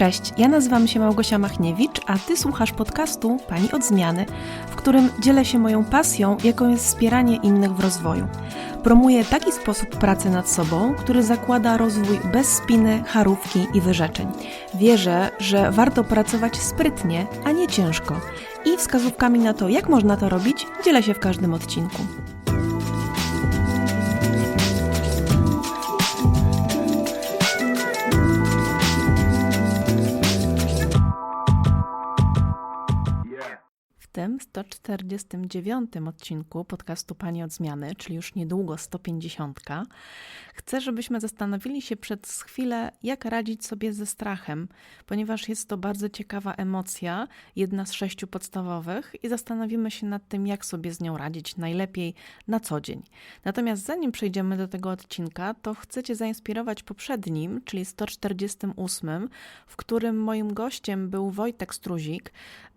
Cześć, ja nazywam się Małgosia Machniewicz, a Ty słuchasz podcastu Pani od Zmiany, w którym dzielę się moją pasją, jaką jest wspieranie innych w rozwoju. Promuję taki sposób pracy nad sobą, który zakłada rozwój bez spiny, charówki i wyrzeczeń. Wierzę, że warto pracować sprytnie, a nie ciężko. I wskazówkami na to, jak można to robić, dzielę się w każdym odcinku. Tym 149 odcinku podcastu Pani od Zmiany, czyli już niedługo 150, chcę, żebyśmy zastanowili się przez chwilę, jak radzić sobie ze strachem, ponieważ jest to bardzo ciekawa emocja, jedna z sześciu podstawowych, i zastanowimy się nad tym, jak sobie z nią radzić najlepiej na co dzień. Natomiast zanim przejdziemy do tego odcinka, to chcę Cię zainspirować poprzednim, czyli 148, w którym moim gościem był Wojtek Struzik,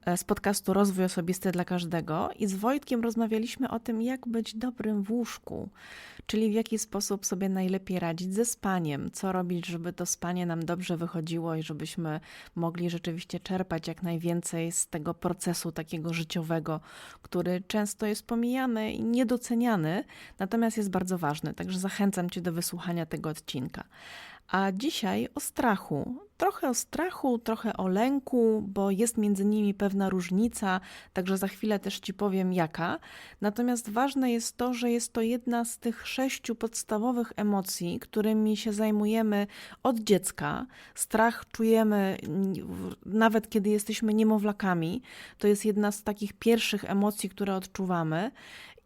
E, z podcastu Rozwój Osobisty dla Każdego i z Wojtkiem rozmawialiśmy o tym, jak być dobrym w łóżku, czyli w jaki sposób sobie najlepiej radzić ze spaniem, co robić, żeby to spanie nam dobrze wychodziło i żebyśmy mogli rzeczywiście czerpać jak najwięcej z tego procesu takiego życiowego, który często jest pomijany i niedoceniany, natomiast jest bardzo ważny. Także zachęcam Cię do wysłuchania tego odcinka. A dzisiaj o strachu. Trochę o strachu, trochę o lęku, bo jest między nimi pewna różnica, także za chwilę też Ci powiem jaka. Natomiast ważne jest to, że jest to jedna z tych sześciu podstawowych emocji, którymi się zajmujemy od dziecka. Strach czujemy nawet kiedy jesteśmy niemowlakami. To jest jedna z takich pierwszych emocji, które odczuwamy.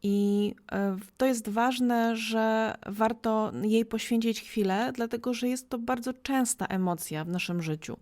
I e, to jest ważne, że warto jej poświęcić chwilę, dlatego że jest to bardzo częsta emocja w naszym życiu.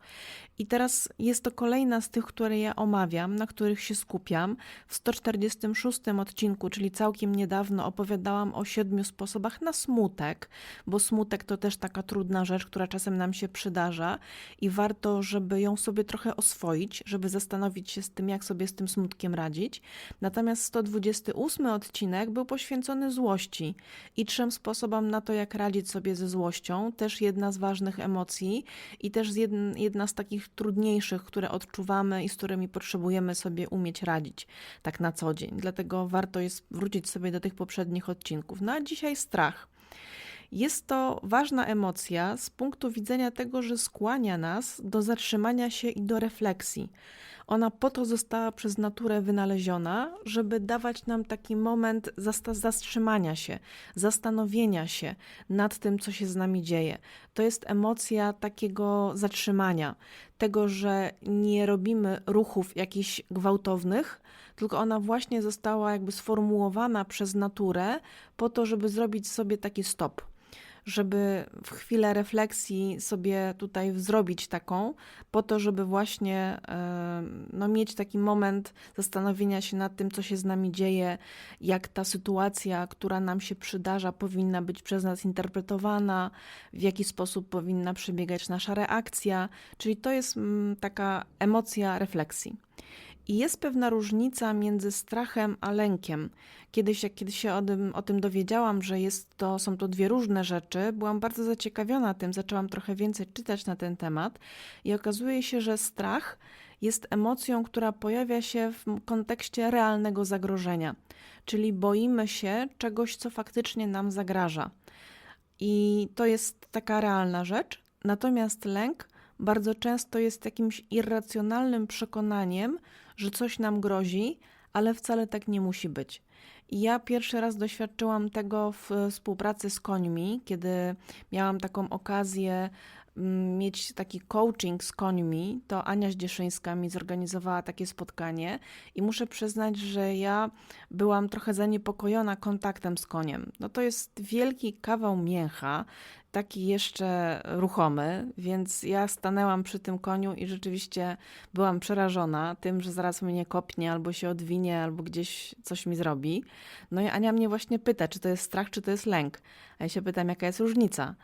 I teraz jest to kolejna z tych, które ja omawiam, na których się skupiam. W 146 odcinku, czyli całkiem niedawno, opowiadałam o siedmiu sposobach na smutek, bo smutek to też taka trudna rzecz, która czasem nam się przydarza i warto, żeby ją sobie trochę oswoić, żeby zastanowić się z tym, jak sobie z tym smutkiem radzić. Natomiast 128 odcinek był poświęcony złości i trzem sposobom na to, jak radzić sobie ze złością. Też jedna z ważnych emocji i też jedna z takich trudniejszych, które odczuwamy i z którymi potrzebujemy sobie umieć radzić tak na co dzień. Dlatego warto jest wrócić sobie do tych poprzednich odcinków. No a dzisiaj strach. Jest to ważna emocja z punktu widzenia tego, że skłania nas do zatrzymania się i do refleksji. Ona po to została przez naturę wynaleziona, żeby dawać nam taki moment zatrzymania się, zastanowienia się nad tym, co się z nami dzieje. To jest emocja takiego zatrzymania, tego, że nie robimy ruchów jakichś gwałtownych, tylko ona właśnie została jakby sformułowana przez naturę po to, żeby zrobić sobie taki stop żeby w chwilę refleksji sobie tutaj zrobić taką, po to, żeby właśnie no, mieć taki moment zastanowienia się nad tym, co się z nami dzieje, jak ta sytuacja, która nam się przydarza, powinna być przez nas interpretowana, w jaki sposób powinna przebiegać nasza reakcja. Czyli to jest mm, taka emocja refleksji. I jest pewna różnica między strachem a lękiem. Kiedyś, jak kiedyś się o tym, o tym dowiedziałam, że jest to, są to dwie różne rzeczy, byłam bardzo zaciekawiona tym, zaczęłam trochę więcej czytać na ten temat i okazuje się, że strach jest emocją, która pojawia się w kontekście realnego zagrożenia, czyli boimy się czegoś, co faktycznie nam zagraża. I to jest taka realna rzecz. Natomiast lęk bardzo często jest jakimś irracjonalnym przekonaniem, że coś nam grozi, ale wcale tak nie musi być. I ja pierwszy raz doświadczyłam tego w współpracy z końmi, kiedy miałam taką okazję mieć taki coaching z końmi, to Ania Zdzieszyńska mi zorganizowała takie spotkanie i muszę przyznać, że ja byłam trochę zaniepokojona kontaktem z koniem. No to jest wielki kawał mięcha, taki jeszcze ruchomy, więc ja stanęłam przy tym koniu i rzeczywiście byłam przerażona tym, że zaraz mnie kopnie, albo się odwinie, albo gdzieś coś mi zrobi. No i Ania mnie właśnie pyta, czy to jest strach, czy to jest lęk. A ja się pytam, jaka jest różnica.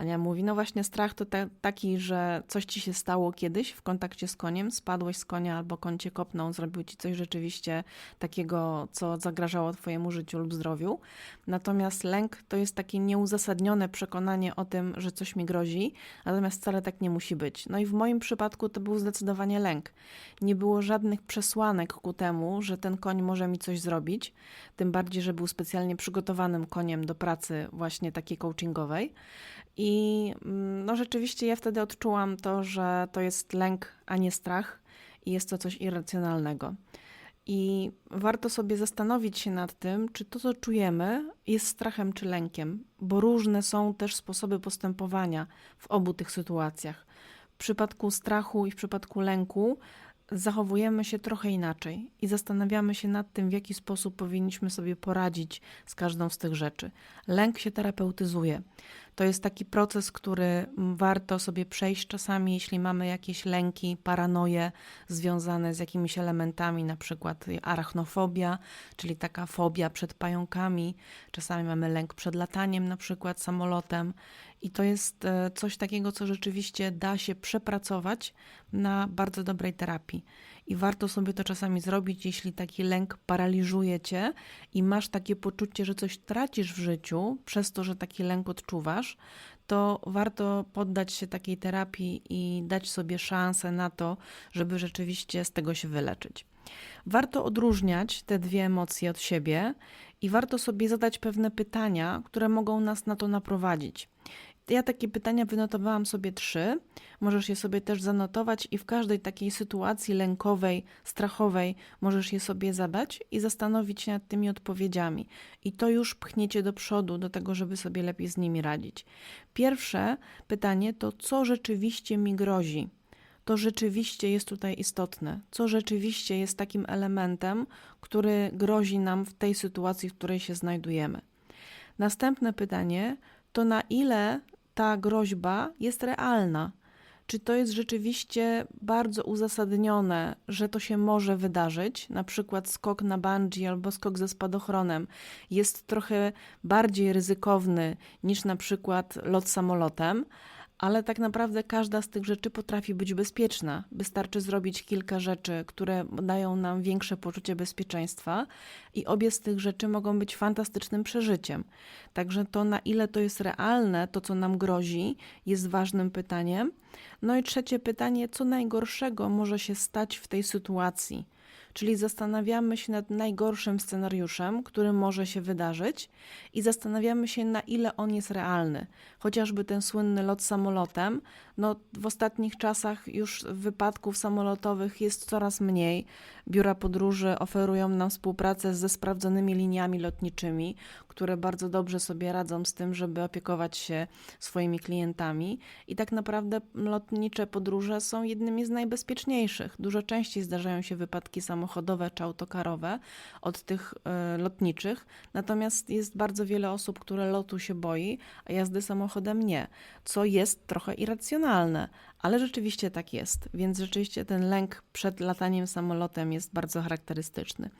Ania mówi, no właśnie strach to te, taki, że coś ci się stało kiedyś w kontakcie z koniem, spadłeś z konia albo koń cię kopnął, zrobił ci coś rzeczywiście takiego, co zagrażało twojemu życiu lub zdrowiu. Natomiast lęk to jest takie nieuzasadnione przekonanie o tym, że coś mi grozi, natomiast wcale tak nie musi być. No i w moim przypadku to był zdecydowanie lęk. Nie było żadnych przesłanek ku temu, że ten koń może mi coś zrobić, tym bardziej, że był specjalnie przygotowanym koniem do pracy właśnie takiej coachingowej. I mm, no rzeczywiście ja wtedy odczułam to, że to jest lęk, a nie strach i jest to coś irracjonalnego. I warto sobie zastanowić się nad tym, czy to, co czujemy, jest strachem czy lękiem, bo różne są też sposoby postępowania w obu tych sytuacjach. W przypadku strachu i w przypadku lęku zachowujemy się trochę inaczej i zastanawiamy się nad tym, w jaki sposób powinniśmy sobie poradzić z każdą z tych rzeczy. Lęk się terapeutyzuje. To jest taki proces, który warto sobie przejść czasami, jeśli mamy jakieś lęki, paranoje związane z jakimiś elementami, na przykład arachnofobia, czyli taka fobia przed pająkami. Czasami mamy lęk przed lataniem, na przykład samolotem. I to jest e, coś takiego, co rzeczywiście da się przepracować na bardzo dobrej terapii. I warto sobie to czasami zrobić, jeśli taki lęk paraliżuje cię i masz takie poczucie, że coś tracisz w życiu przez to, że taki lęk odczuwasz, to warto poddać się takiej terapii i dać sobie szansę na to, żeby rzeczywiście z tego się wyleczyć. Warto odróżniać te dwie emocje od siebie i warto sobie zadać pewne pytania, które mogą nas na to naprowadzić. Ja takie pytania wynotowałam sobie trzy. Możesz je sobie też zanotować i w każdej takiej sytuacji lękowej, strachowej możesz je sobie zadać i zastanowić się nad tymi odpowiedziami. I to już pchniecie do przodu, do tego, żeby sobie lepiej z nimi radzić. Pierwsze pytanie to, co rzeczywiście mi grozi? To rzeczywiście jest tutaj istotne. Co rzeczywiście jest takim elementem, który grozi nam w tej sytuacji, w której się znajdujemy? Następne pytanie to na ile ta groźba jest realna. Czy to jest rzeczywiście bardzo uzasadnione, że to się może wydarzyć? Na przykład skok na bungee albo skok ze spadochronem jest trochę bardziej ryzykowny niż na przykład lot samolotem, ale tak naprawdę każda z tych rzeczy potrafi być bezpieczna. Wystarczy zrobić kilka rzeczy, które dają nam większe poczucie bezpieczeństwa, i obie z tych rzeczy mogą być fantastycznym przeżyciem. Także to, na ile to jest realne, to co nam grozi, jest ważnym pytaniem. No i trzecie pytanie, co najgorszego może się stać w tej sytuacji? Czyli zastanawiamy się nad najgorszym scenariuszem, który może się wydarzyć, i zastanawiamy się, na ile on jest realny. Chociażby ten słynny lot samolotem, no w ostatnich czasach już wypadków samolotowych jest coraz mniej. Biura podróży oferują nam współpracę ze sprawdzonymi liniami lotniczymi, które bardzo dobrze sobie radzą z tym, żeby opiekować się swoimi klientami. I tak naprawdę lotnicze podróże są jednymi z najbezpieczniejszych. Dużo częściej zdarzają się wypadki samochodowe czy autokarowe od tych y, lotniczych, natomiast jest bardzo wiele osób, które lotu się boi, a jazdy samochodem nie, co jest trochę irracjonalne, ale rzeczywiście tak jest, więc rzeczywiście ten lęk przed lataniem samolotem jest bardzo charakterystyczny.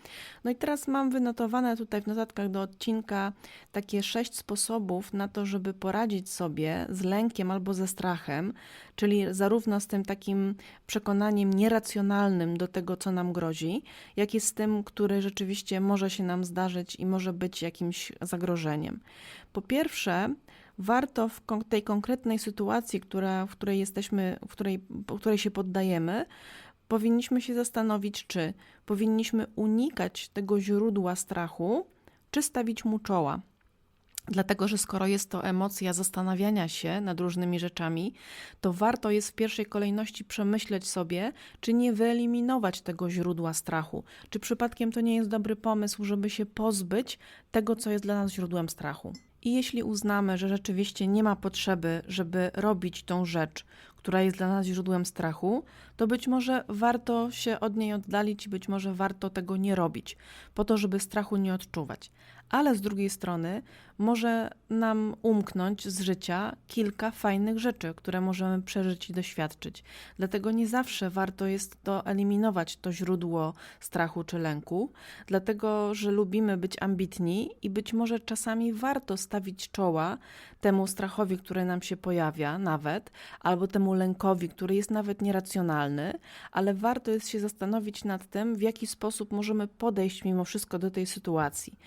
No i teraz mam wynotowane tutaj w notatkach do odcinka takie sześć sposobów na to, żeby poradzić sobie z lękiem albo ze strachem, czyli zarówno z tym takim przekonaniem nieracjonalnym do tego, co nam grozi, jak i z tym, który rzeczywiście może się nam zdarzyć i może być jakimś zagrożeniem. Po pierwsze, warto w tej konkretnej sytuacji, która, w której jesteśmy, w której, w której się poddajemy, powinniśmy się zastanowić, czy powinniśmy unikać tego źródła strachu, czy stawić mu czoła. Dlatego, że skoro jest to emocja zastanawiania się nad różnymi rzeczami, to warto jest w pierwszej kolejności przemyśleć sobie, czy nie wyeliminować tego źródła strachu. Czy przypadkiem to nie jest dobry pomysł, żeby się pozbyć tego, co jest dla nas źródłem strachu. I jeśli uznamy, że rzeczywiście nie ma potrzeby, żeby robić tą rzecz, która jest dla nas źródłem strachu, to być może warto się od niej oddalić być może warto tego nie robić, po to, żeby strachu nie odczuwać. Ale z drugiej strony może nam umknąć z życia kilka fajnych rzeczy, które możemy przeżyć i doświadczyć. Dlatego nie zawsze warto jest to eliminować, to źródło strachu czy lęku, dlatego że lubimy być ambitni i być może czasami warto stawić czoła temu strachowi, który nam się pojawia, nawet, albo temu lękowi, który jest nawet nieracjonalny, ale warto jest się zastanowić nad tym, w jaki sposób możemy podejść mimo wszystko do tej sytuacji.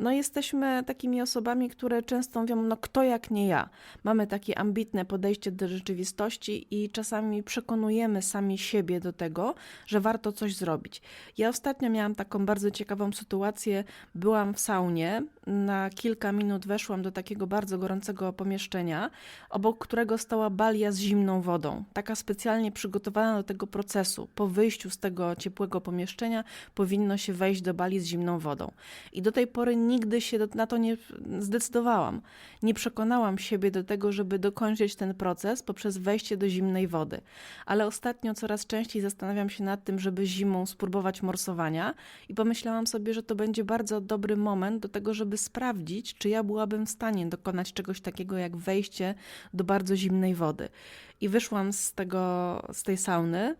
No jesteśmy takimi osobami, które często mówią, no kto jak nie ja. Mamy takie ambitne podejście do rzeczywistości i czasami przekonujemy sami siebie do tego, że warto coś zrobić. Ja ostatnio miałam taką bardzo ciekawą sytuację. Byłam w saunie, na kilka minut weszłam do takiego bardzo gorącego pomieszczenia, obok którego stała balia z zimną wodą. Taka specjalnie przygotowana do tego procesu. Po wyjściu z tego ciepłego pomieszczenia powinno się wejść do bali z zimną wodą. I do tej pory nigdy się na to nie zdecydowałam. Nie przekonałam siebie do tego, żeby dokończyć ten proces poprzez wejście do zimnej wody. Ale ostatnio coraz częściej zastanawiam się nad tym, żeby zimą spróbować morsowania i pomyślałam sobie, że to będzie bardzo dobry moment do tego, żeby sprawdzić, czy ja byłabym w stanie dokonać czegoś takiego jak wejście do bardzo zimnej wody. I wyszłam z, tego, z tej sauny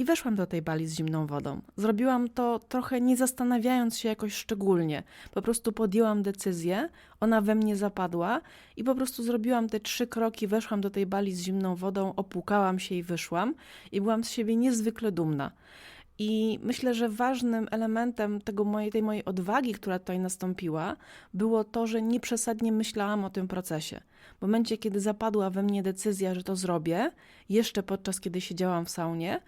i weszłam do tej bali z zimną wodą. Zrobiłam to trochę nie zastanawiając się jakoś szczególnie. Po prostu podjęłam decyzję, ona we mnie zapadła i po prostu zrobiłam te trzy kroki, weszłam do tej bali z zimną wodą, opłukałam się i wyszłam i byłam z siebie niezwykle dumna. I myślę, że ważnym elementem tego mojej, tej mojej odwagi, która tutaj nastąpiła, było to, że nie przesadnie myślałam o tym procesie. W momencie, kiedy zapadła we mnie decyzja, że to zrobię, jeszcze podczas kiedy siedziałam w saunie,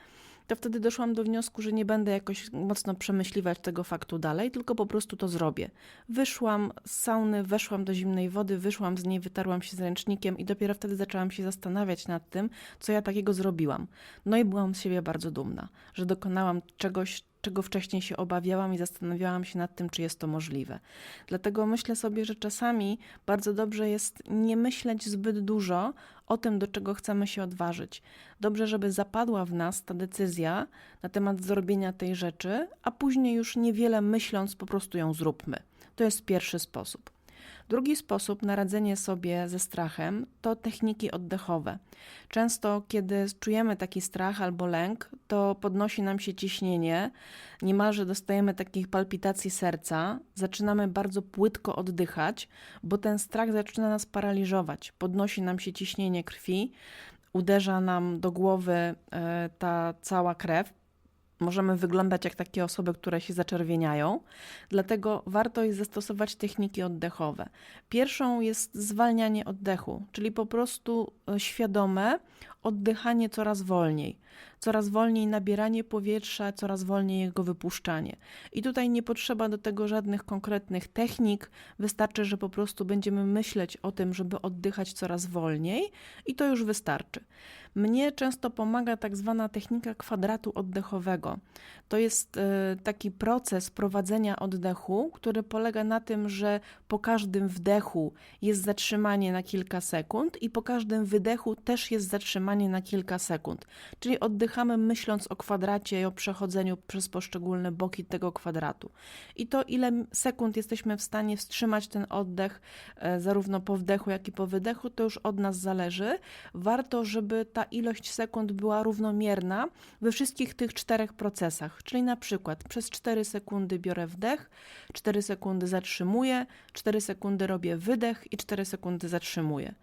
to wtedy doszłam do wniosku, że nie będę jakoś mocno przemyśliwać tego faktu dalej, tylko po prostu to zrobię. Wyszłam z sauny, weszłam do zimnej wody, wyszłam z niej, wytarłam się z ręcznikiem i dopiero wtedy zaczęłam się zastanawiać nad tym, co ja takiego zrobiłam. No i byłam z siebie bardzo dumna, że dokonałam czegoś, czego wcześniej się obawiałam i zastanawiałam się nad tym, czy jest to możliwe. Dlatego myślę sobie, że czasami bardzo dobrze jest nie myśleć zbyt dużo o tym, do czego chcemy się odważyć. Dobrze, żeby zapadła w nas ta decyzja na temat zrobienia tej rzeczy, a później już niewiele myśląc, po prostu ją zróbmy. To jest pierwszy sposób. Drugi sposób na radzenie sobie ze strachem to techniki oddechowe. Często, kiedy czujemy taki strach albo lęk, to podnosi nam się ciśnienie, niemalże dostajemy takich palpitacji serca, zaczynamy bardzo płytko oddychać, bo ten strach zaczyna nas paraliżować, podnosi nam się ciśnienie krwi, uderza nam do głowy e, ta cała krew, możemy wyglądać jak takie osoby, które się zaczerwieniają. Dlatego warto jest zastosować techniki oddechowe. Pierwszą jest zwalnianie oddechu, czyli po prostu e, świadome oddychanie coraz wolniej coraz wolniej nabieranie powietrza, coraz wolniej jego wypuszczanie. I tutaj nie potrzeba do tego żadnych konkretnych technik, wystarczy, że po prostu będziemy myśleć o tym, żeby oddychać coraz wolniej i to już wystarczy. Mnie często pomaga tak zwana technika kwadratu oddechowego. To jest e, taki proces prowadzenia oddechu, który polega na tym, że po każdym wdechu jest zatrzymanie na kilka sekund i po każdym wydechu też jest zatrzymanie na kilka sekund. Czyli oddychamy myśląc o kwadracie i o przechodzeniu przez poszczególne boki tego kwadratu. I to, ile sekund jesteśmy w stanie wstrzymać ten oddech, e, zarówno po wdechu, jak i po wydechu, to już od nas zależy. Warto, żeby ta ilość sekund była równomierna we wszystkich tych czterech procesach. Czyli na przykład przez 4 sekundy biorę wdech, 4 sekundy zatrzymuję, 4 sekundy robię wydech i 4 sekundy zatrzymuję.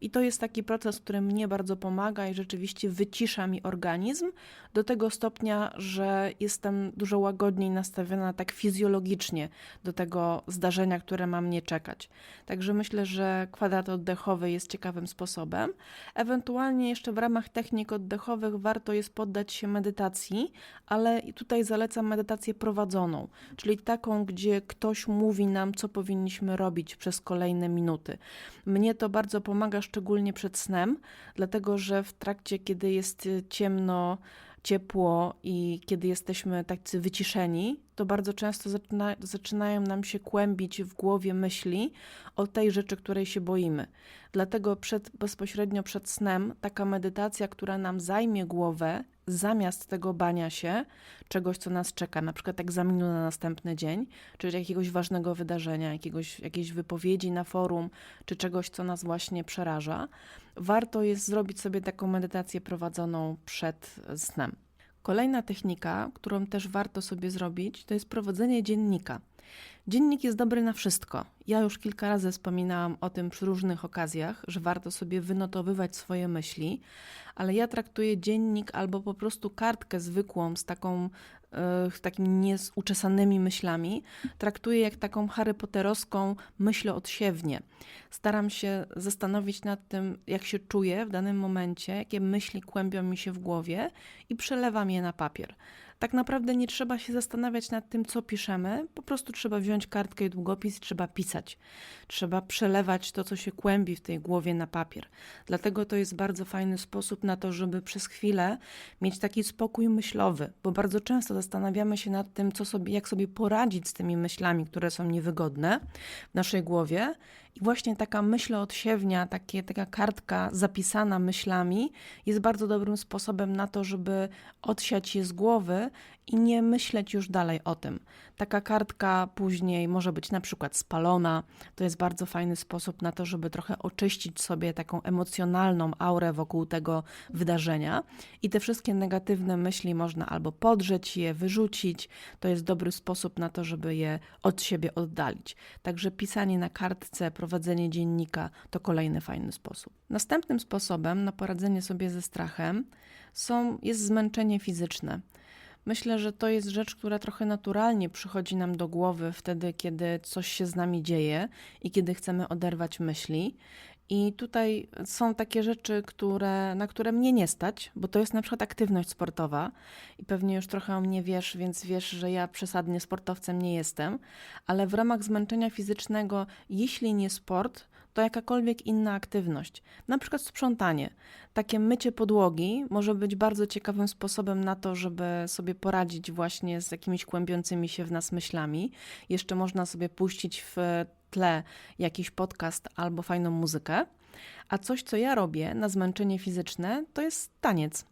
I to jest taki proces, który mnie bardzo pomaga i rzeczywiście wycisza mi organizm do tego stopnia, że jestem dużo łagodniej nastawiona tak fizjologicznie do tego zdarzenia, które ma mnie czekać. Także myślę, że kwadrat oddechowy jest ciekawym sposobem. Ewentualnie jeszcze w ramach technik oddechowych warto jest poddać się medytacji, ale tutaj zalecam medytację prowadzoną, czyli taką, gdzie ktoś mówi nam, co powinniśmy robić przez kolejne minuty. Mnie to bardzo pomaga, szczególnie przed snem, dlatego że w trakcie, kiedy jest ciemno, ciepło i kiedy jesteśmy tacy wyciszeni, to bardzo często zaczyna, zaczynają nam się kłębić w głowie myśli o tej rzeczy, której się boimy. Dlatego przed, bezpośrednio przed snem taka medytacja, która nam zajmie głowę, zamiast tego bania się czegoś, co nas czeka, na przykład egzaminu na następny dzień, czy jakiegoś ważnego wydarzenia, jakiegoś, jakiejś wypowiedzi na forum, czy czegoś, co nas właśnie przeraża, warto jest zrobić sobie taką medytację prowadzoną przed snem. Kolejna technika, którą też warto sobie zrobić, to jest prowadzenie dziennika. Dziennik jest dobry na wszystko. Ja już kilka razy wspominałam o tym przy różnych okazjach, że warto sobie wynotowywać swoje myśli, ale ja traktuję dziennik albo po prostu kartkę zwykłą z taką z takimi nieuczesanymi myślami, traktuję jak taką Harry Potterowską odsiewnie. Staram się zastanowić nad tym, jak się czuję w danym momencie, jakie myśli kłębią mi się w głowie i przelewam je na papier. Tak naprawdę nie trzeba się zastanawiać nad tym, co piszemy, po prostu trzeba wziąć kartkę i długopis, trzeba pisać. Trzeba przelewać to, co się kłębi w tej głowie na papier. Dlatego to jest bardzo fajny sposób na to, żeby przez chwilę mieć taki spokój myślowy, bo bardzo często zastanawiamy się nad tym, co sobie, jak sobie poradzić z tymi myślami, które są niewygodne w naszej głowie i właśnie taka myśl odsiewnia, takie, taka kartka zapisana myślami jest bardzo dobrym sposobem na to, żeby odsiać je z głowy i nie myśleć już dalej o tym. Taka kartka później może być na przykład spalona. To jest bardzo fajny sposób na to, żeby trochę oczyścić sobie taką emocjonalną aurę wokół tego wydarzenia. I te wszystkie negatywne myśli można albo podrzeć je, wyrzucić. To jest dobry sposób na to, żeby je od siebie oddalić. Także pisanie na kartce, dziennika to kolejny fajny sposób. Następnym sposobem na poradzenie sobie ze strachem są, jest zmęczenie fizyczne. Myślę, że to jest rzecz, która trochę naturalnie przychodzi nam do głowy wtedy, kiedy coś się z nami dzieje i kiedy chcemy oderwać myśli. I tutaj są takie rzeczy, które, na które mnie nie stać, bo to jest na przykład aktywność sportowa i pewnie już trochę o mnie wiesz, więc wiesz, że ja przesadnie sportowcem nie jestem, ale w ramach zmęczenia fizycznego, jeśli nie sport, to jakakolwiek inna aktywność, na przykład sprzątanie. Takie mycie podłogi może być bardzo ciekawym sposobem na to, żeby sobie poradzić właśnie z jakimiś kłębiącymi się w nas myślami. Jeszcze można sobie puścić w tle jakiś podcast albo fajną muzykę. A coś, co ja robię na zmęczenie fizyczne, to jest taniec.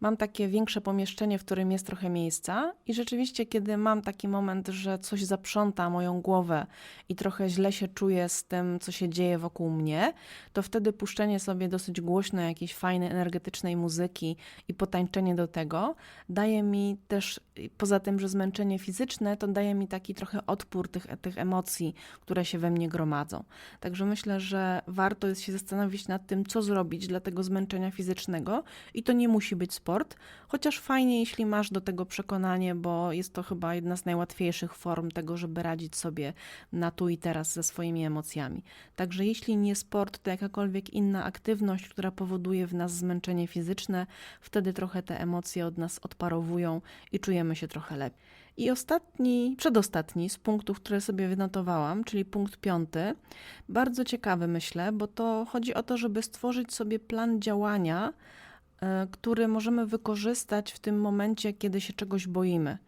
Mam takie większe pomieszczenie, w którym jest trochę miejsca, i rzeczywiście, kiedy mam taki moment, że coś zaprząta moją głowę i trochę źle się czuję z tym, co się dzieje wokół mnie, to wtedy puszczenie sobie dosyć głośno jakiejś fajnej, energetycznej muzyki i potańczenie do tego daje mi też, poza tym, że zmęczenie fizyczne, to daje mi taki trochę odpór tych, tych emocji, które się we mnie gromadzą. Także myślę, że warto jest się zastanowić nad tym, co zrobić dla tego zmęczenia fizycznego, i to nie musi być sport, chociaż fajnie, jeśli masz do tego przekonanie, bo jest to chyba jedna z najłatwiejszych form tego, żeby radzić sobie na tu i teraz ze swoimi emocjami. Także jeśli nie sport, to jakakolwiek inna aktywność, która powoduje w nas zmęczenie fizyczne, wtedy trochę te emocje od nas odparowują i czujemy się trochę lepiej. I ostatni, przedostatni z punktów, które sobie wynotowałam, czyli punkt piąty, bardzo ciekawy myślę, bo to chodzi o to, żeby stworzyć sobie plan działania, E, który możemy wykorzystać w tym momencie, kiedy się czegoś boimy.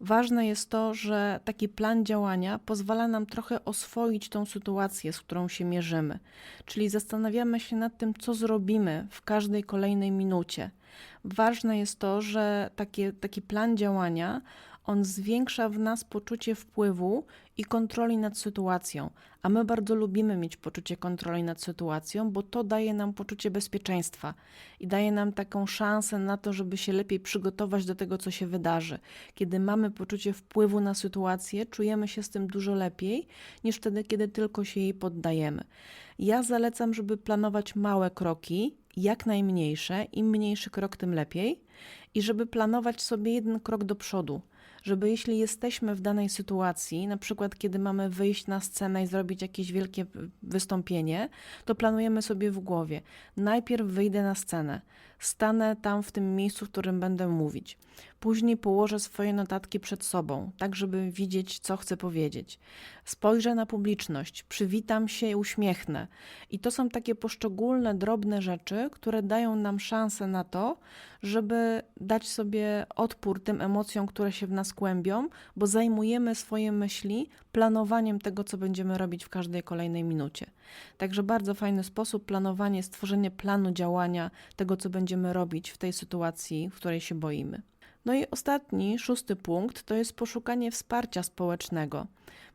Ważne jest to, że taki plan działania pozwala nam trochę oswoić tą sytuację, z którą się mierzymy. Czyli zastanawiamy się nad tym, co zrobimy w każdej kolejnej minucie. Ważne jest to, że takie, taki plan działania on zwiększa w nas poczucie wpływu i kontroli nad sytuacją, a my bardzo lubimy mieć poczucie kontroli nad sytuacją, bo to daje nam poczucie bezpieczeństwa i daje nam taką szansę na to, żeby się lepiej przygotować do tego, co się wydarzy. Kiedy mamy poczucie wpływu na sytuację, czujemy się z tym dużo lepiej niż wtedy, kiedy tylko się jej poddajemy. Ja zalecam, żeby planować małe kroki, jak najmniejsze, im mniejszy krok, tym lepiej, i żeby planować sobie jeden krok do przodu żeby jeśli jesteśmy w danej sytuacji, na przykład kiedy mamy wyjść na scenę i zrobić jakieś wielkie wystąpienie, to planujemy sobie w głowie. Najpierw wyjdę na scenę, stanę tam w tym miejscu, w którym będę mówić. Później położę swoje notatki przed sobą, tak żeby widzieć, co chcę powiedzieć. Spojrzę na publiczność, przywitam się i uśmiechnę. I to są takie poszczególne, drobne rzeczy, które dają nam szansę na to, żeby dać sobie odpór tym emocjom, które się w nas kłębią, bo zajmujemy swoje myśli planowaniem tego, co będziemy robić w każdej kolejnej minucie. Także bardzo fajny sposób planowanie, stworzenie planu działania tego, co będziemy robić w tej sytuacji, w której się boimy. No i ostatni, szósty punkt to jest poszukanie wsparcia społecznego.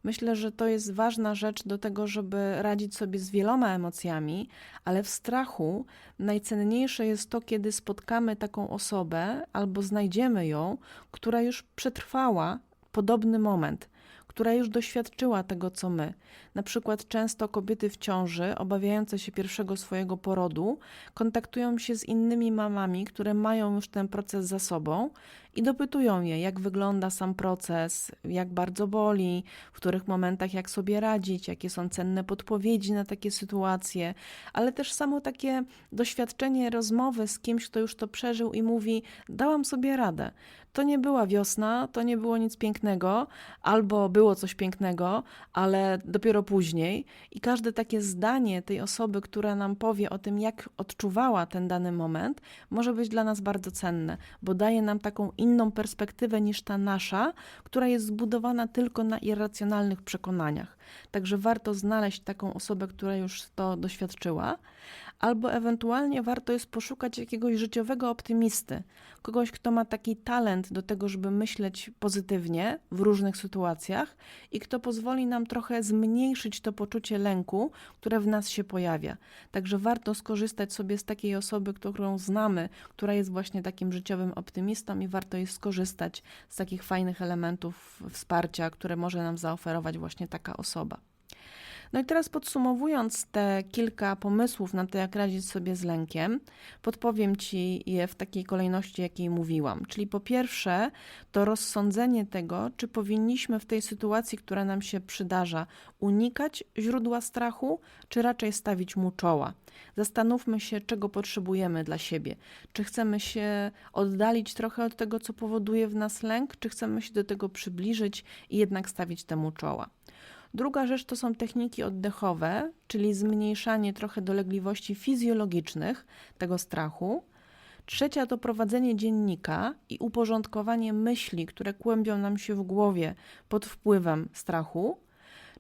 Myślę, że to jest ważna rzecz do tego, żeby radzić sobie z wieloma emocjami, ale w strachu najcenniejsze jest to, kiedy spotkamy taką osobę albo znajdziemy ją, która już przetrwała podobny moment która już doświadczyła tego, co my. Na przykład często kobiety w ciąży, obawiające się pierwszego swojego porodu, kontaktują się z innymi mamami, które mają już ten proces za sobą i dopytują je, jak wygląda sam proces, jak bardzo boli, w których momentach jak sobie radzić, jakie są cenne podpowiedzi na takie sytuacje, ale też samo takie doświadczenie rozmowy z kimś, kto już to przeżył i mówi: Dałam sobie radę. To nie była wiosna, to nie było nic pięknego, albo było coś pięknego, ale dopiero później. I każde takie zdanie tej osoby, która nam powie o tym, jak odczuwała ten dany moment, może być dla nas bardzo cenne, bo daje nam taką inną perspektywę niż ta nasza, która jest zbudowana tylko na irracjonalnych przekonaniach. Także warto znaleźć taką osobę, która już to doświadczyła, albo ewentualnie warto jest poszukać jakiegoś życiowego optymisty, kogoś, kto ma taki talent do tego, żeby myśleć pozytywnie w różnych sytuacjach i kto pozwoli nam trochę zmniejszyć to poczucie lęku, które w nas się pojawia. Także warto skorzystać sobie z takiej osoby, którą znamy, która jest właśnie takim życiowym optymistą i warto jest skorzystać z takich fajnych elementów wsparcia, które może nam zaoferować właśnie taka osoba. No i teraz podsumowując te kilka pomysłów na to, jak radzić sobie z lękiem, podpowiem Ci je w takiej kolejności, jakiej mówiłam. Czyli po pierwsze, to rozsądzenie tego, czy powinniśmy w tej sytuacji, która nam się przydarza, unikać źródła strachu, czy raczej stawić mu czoła. Zastanówmy się, czego potrzebujemy dla siebie. Czy chcemy się oddalić trochę od tego, co powoduje w nas lęk, czy chcemy się do tego przybliżyć i jednak stawić temu czoła. Druga rzecz to są techniki oddechowe, czyli zmniejszanie trochę dolegliwości fizjologicznych tego strachu. Trzecia to prowadzenie dziennika i uporządkowanie myśli, które kłębią nam się w głowie pod wpływem strachu.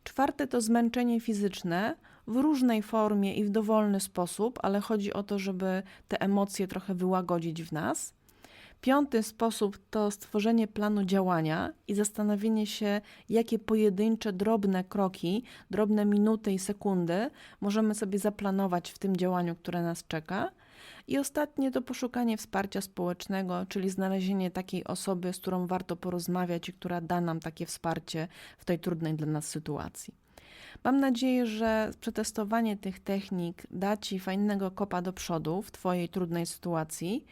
Czwarte to zmęczenie fizyczne w różnej formie i w dowolny sposób, ale chodzi o to, żeby te emocje trochę wyłagodzić w nas. Piąty sposób to stworzenie planu działania i zastanowienie się, jakie pojedyncze, drobne kroki, drobne minuty i sekundy możemy sobie zaplanować w tym działaniu, które nas czeka. I ostatnie to poszukanie wsparcia społecznego, czyli znalezienie takiej osoby, z którą warto porozmawiać i która da nam takie wsparcie w tej trudnej dla nas sytuacji. Mam nadzieję, że przetestowanie tych technik da Ci fajnego kopa do przodu w Twojej trudnej sytuacji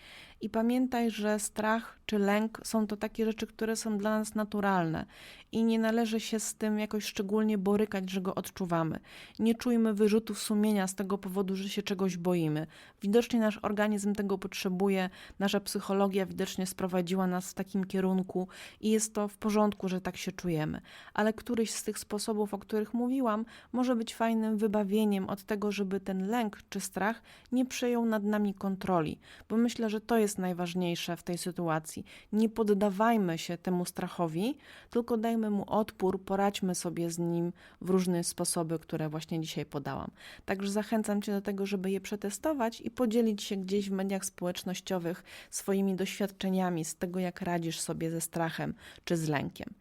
i pamiętaj, że strach czy lęk są to takie rzeczy, które są dla nas naturalne i nie należy się z tym jakoś szczególnie borykać, że go odczuwamy. Nie czujmy wyrzutów sumienia z tego powodu, że się czegoś boimy. Widocznie nasz organizm tego potrzebuje, nasza psychologia widocznie sprowadziła nas w takim kierunku i jest to w porządku, że tak się czujemy. Ale któryś z tych sposobów, o których mówiłam, może być fajnym wybawieniem od tego, żeby ten lęk czy strach nie przejął nad nami kontroli, bo myślę, że to jest jest najważniejsze w tej sytuacji. Nie poddawajmy się temu strachowi, tylko dajmy mu odpór, poradźmy sobie z nim w różne sposoby, które właśnie dzisiaj podałam. Także zachęcam Cię do tego, żeby je przetestować i podzielić się gdzieś w mediach społecznościowych swoimi doświadczeniami z tego, jak radzisz sobie ze strachem czy z lękiem.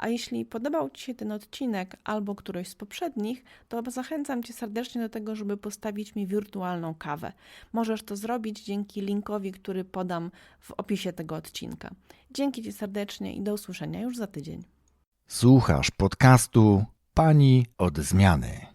A jeśli podobał Ci się ten odcinek albo któryś z poprzednich, to zachęcam Cię serdecznie do tego, żeby postawić mi wirtualną kawę. Możesz to zrobić dzięki linkowi, który podam w opisie tego odcinka. Dzięki Ci serdecznie i do usłyszenia już za tydzień. Słuchasz podcastu Pani od Zmiany.